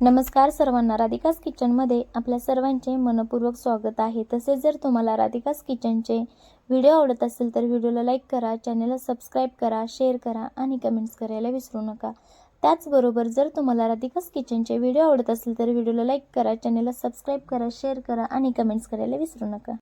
नमस्कार सर्वांना राधिकास किचनमध्ये आपल्या सर्वांचे मनपूर्वक स्वागत आहे. तसेच जर तुम्हाला राधिकास किचनचे व्हिडिओ आवडत असेल तर व्हिडिओला लाईक करा चॅनलला सबस्क्राईब करा शेअर करा आणि कमेंट्स करायला विसरू नका. त्याचबरोबर जर तुम्हाला राधिकास किचनचे व्हिडिओ आवडत असेल तर व्हिडिओला लाईक करा चॅनलला सबस्क्राईब करा शेअर करा आणि कमेंट्स करायला विसरू नका.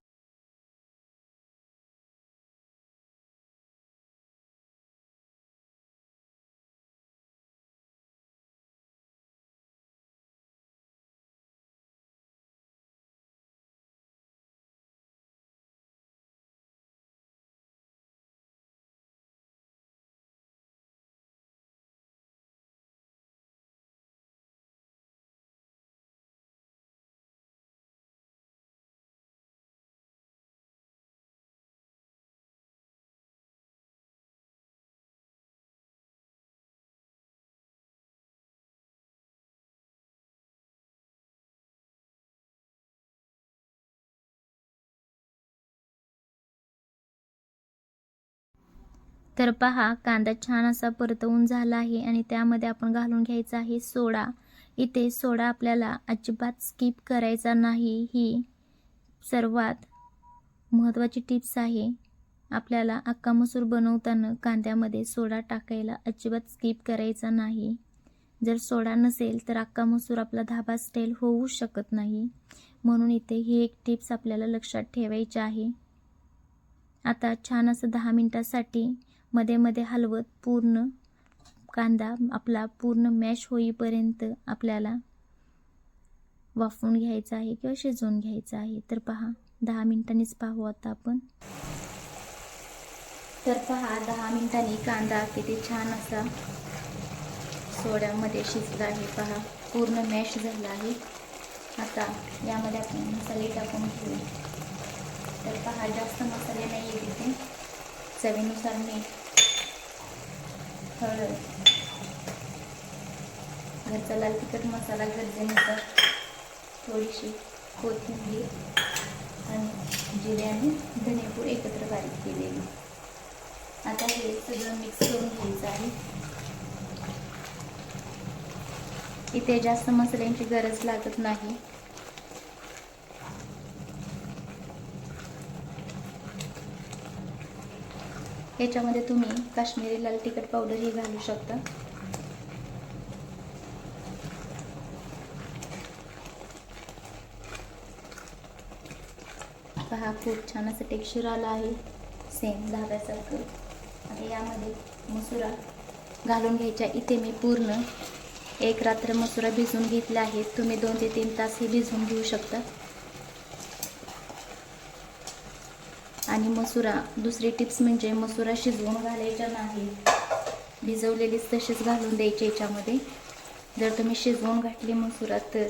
तर पहा कांदा छान असा परतवून झाला आहे आणि त्यामध्ये आपण घालून घ्यायचा आहे सोडा. इथे सोडा आपल्याला अजिबात स्किप करायचा नाही. ही सर्वात महत्त्वाची टिप्स आहे. आपल्याला अक्का मसूर बनवताना कांद्यामध्ये सोडा टाकायला अजिबात स्किप करायचा नाही. जर सोडा नसेल तर अक्का मसूर आपला धाबा स्टाईल होऊ शकत नाही. म्हणून इथे ही एक टिप्स आपल्याला लक्षात ठेवायची आहे. आता छान असं दहा मिनटासाठी मध्ये मध्ये हलवत पूर्ण कांदा आपला पूर्ण मॅश होईपर्यंत आपल्याला वाफवून घ्यायचा आहे किंवा शिजवून घ्यायचा आहे. तर पहा दहा मिनिटांनीच पाहू आता आपण. तर पहा दहा मिनिटांनी कांदा किती छान असा सोड्यामध्ये शिजला आहे. पहा पूर्ण मॅश झाला आहे. आता यामध्ये आपण मसाले टाकून घेऊ. तर पहा जास्त मसाले नाही आहे तिथे चवीनुसार मीठ हळद घरचा लाल तिखट मसाला गरजेनुसार थोडीशी कोथिंबीर आणि जिरे आणि धनेपूड एकत्र बारीक केलेली. आता हे सगळं मिक्स करून घ्यायचं आहे. इथे जास्त मसाल्यांची गरज लागत नाही. याच्यामध्ये तुम्ही काश्मीरी लाल तिखट पावडरही घालू शकता. पहा खूप छान असं टेक्स्चर आलं आहे. सेम धाब्यासारखं. आणि यामध्ये मसुरा घालून घ्यायच्या. इथे मी पूर्ण एक रात्र मसुरा भिजवून घेतला आहे तुम्ही दोन ते तीन तासही भिजवून घेऊ शकता. आणि मसुरा. दुसरी टिप्स म्हणजे मसुरा शिजवून घालायचा नाही. भिजवलेलीच तशीच घालून द्यायची याच्यामध्ये. जर तुम्ही शिजवून घातली मसुरा तर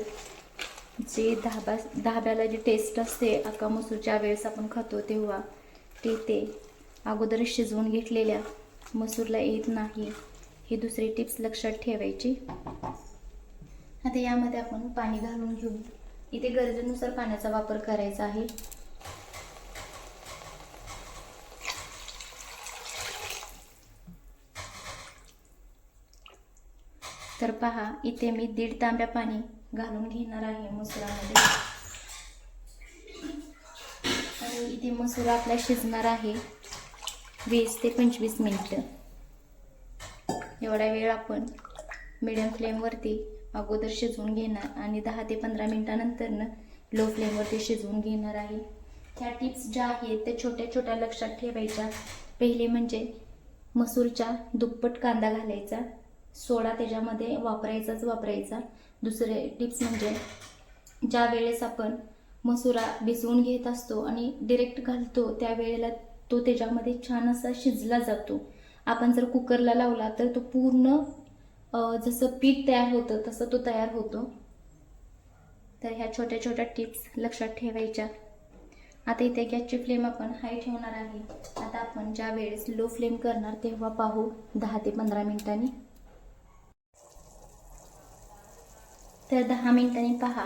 जे धाबा धाब्याला जी टेस्ट असते अका मसूरच्या वेळेस आपण खातो तेव्हा ते ते अगोदर शिजवून घेतलेल्या मसूरला येत नाही. ही दुसरी टिप्स लक्षात ठेवायची. आता यामध्ये आपण पाणी घालून घेऊ. इथे गरजेनुसार पाण्याचा वापर करायचा आहे. तर पहा इथे मी दीड तांब्या पाणी घालून घेणार आहे मसुरामध्ये. आणि इथे मसूर आपला शिजणार आहे वीस ते पंचवीस मिनटं. एवढा वेळ आपण मिडियम फ्लेमवरती अगोदर शिजवून घेणार आणि दहा ते पंधरा मिनटानंतरनं लो फ्लेमवरती शिजवून घेणार आहे. त्या टिप्स ज्या आहेत त्या छोट्या छोट्या लक्षात ठेवायच्या. पहिले म्हणजे मसूरच्या दुप्पट कांदा घालायचा. सोडा त्याच्यामध्ये वापरायचाच वापरायचा. दुसरे टिप्स म्हणजे ज्या वेळेस आपण मसुरा भिजवून घेत असतो आणि डिरेक्ट घालतो त्यावेळेला तो त्याच्यामध्ये छान असा शिजला जातो. आपण जर कुकरला लावला तर तो पूर्ण जसं पीठ तयार होतं तसं तो तयार होतो. तर ह्या छोट्या छोट्या टिप्स लक्षात ठेवायच्या. आता इथे गॅसची फ्लेम आपण हाय ठेवणार आहे. आता आपण ज्या वेळेस लो फ्लेम करणार तेव्हा पाहू दहा ते पंधरा मिनिटांनी. तर दहा मिनिटांनी पहा.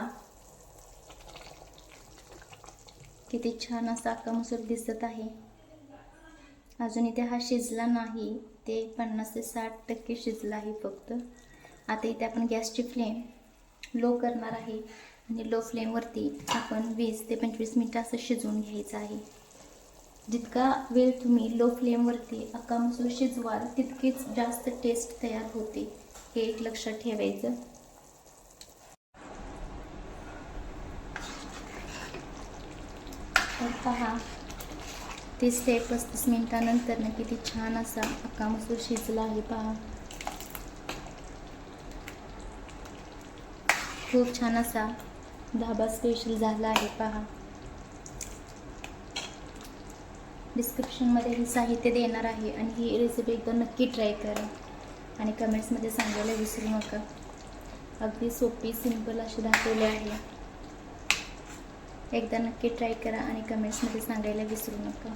किती छान असा अक्का मसूर दिसत आहे. अजून इथे हा शिजला नाही. ते पन्नास ते साठ टक्के शिजला आहे फक्त. आता इथे आपण गॅसची फ्लेम लो करणार आहे. आणि लो फ्लेमवरती आपण वीस ते पंचवीस मिनटं असं शिजवून घ्यायचं आहे. जितका वेळ तुम्ही लो फ्लेमवरती अक्का मसूर शिजवाल तितकीच जास्त टेस्ट तयार होते. हे एक लक्षात ठेवायचं. तर पहा तीस ते पस्तीस मिनिटानंतर ना किती छान असा अक्का मसूर शिजला आहे पहा. खूप छान असा धाबा स्पेशल झाला आहे पहा. डिस्क्रिप्शनमध्ये हे साहित्य देणार आहे आणि ही रेसिपी एकदा नक्की ट्राय करा. आणि कमेंट्समध्ये सांगायला विसरू नका. अगदी सोपी सिंपल अशी दाखवली आहे. एकदा नक्की ट्राय करा आणि कमेंट्समध्ये सांगायला विसरू नका.